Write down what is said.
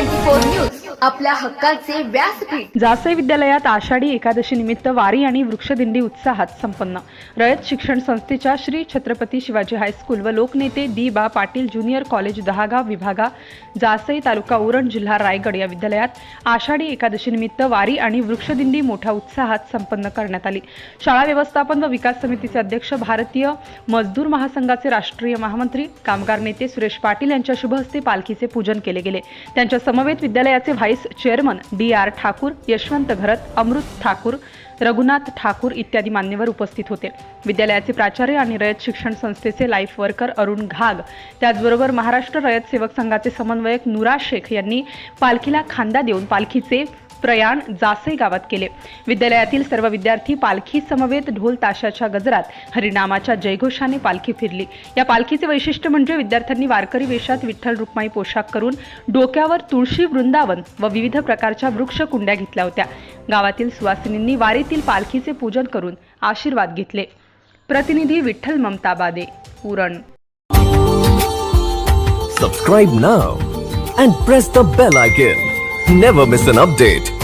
24 News. आपल्या हक्काचे व्यासपीठ. जासे विद्यालयात आषाढी एकादशी निमित्त वारी आणि वृक्षदिंडी उत्साहात संपन्न. रयत शिक्षण संस्थेच्या श्री छत्रपती शिवाजी हायस्कूल व लोकनेते दी बा पाटील ज्युनियर कॉलेज दहागाव विभागा जासई तालुका उरण जिल्हा रायगड या विद्यालयात आषाढी एकादशी निमित्त वारी आणि वृक्षदिंडी मोठ्या उत्साहात संपन्न करण्यात आली. शाळा व्यवस्थापन व विकास समितीचे अध्यक्ष भारतीय मजदूर महासंघाचे राष्ट्रीय महामंत्री कामगार नेते सुरेश पाटील यांच्या शुभ हस्ते पालखीचे पूजन केले गेले. त्यांच्या समवेत विद्यालयाचे vice chairman D R Thakur Yashwant Gharat Amrut Thakur Raghunath Thakur इत्यादी मान्यवर उपस्थित होते. विद्यालयाचे प्राचार्य आणि रयत शिक्षण संस्थेचे लाईफ वर्कर अरुण घाग त्याचबरोबर महाराष्ट्र रयत सेवक संघाचे समन्वयक नुरा शेख यांनी पालखीला खांदा देऊन पालखीचे प्रयाण जासई गावात केले. विद्यालयातील सर्व विद्यार्थी पालखी समवेत ढोल ताशाच्या गजरात हरिनामाच्या जयघोषाने पालखी फिरली. या पालखीचे वैशिष्ट्य म्हणजे विद्यार्थ्यांनी वारकरी वेशात विठ्ठल रुक्माई पोशाख करून डोक्यावर तुळशी वृंदावन व विविध प्रकारच्या वृक्ष कुंड्या घेतल्या होत्या. गावातील सुवासिनींनी वारीतील पालखीचे पूजन करून आशीर्वाद घेतले. प्रतिनिधी विठ्ठल ममता बादे Uran Subscribe now and press the bell icon. Never miss an update.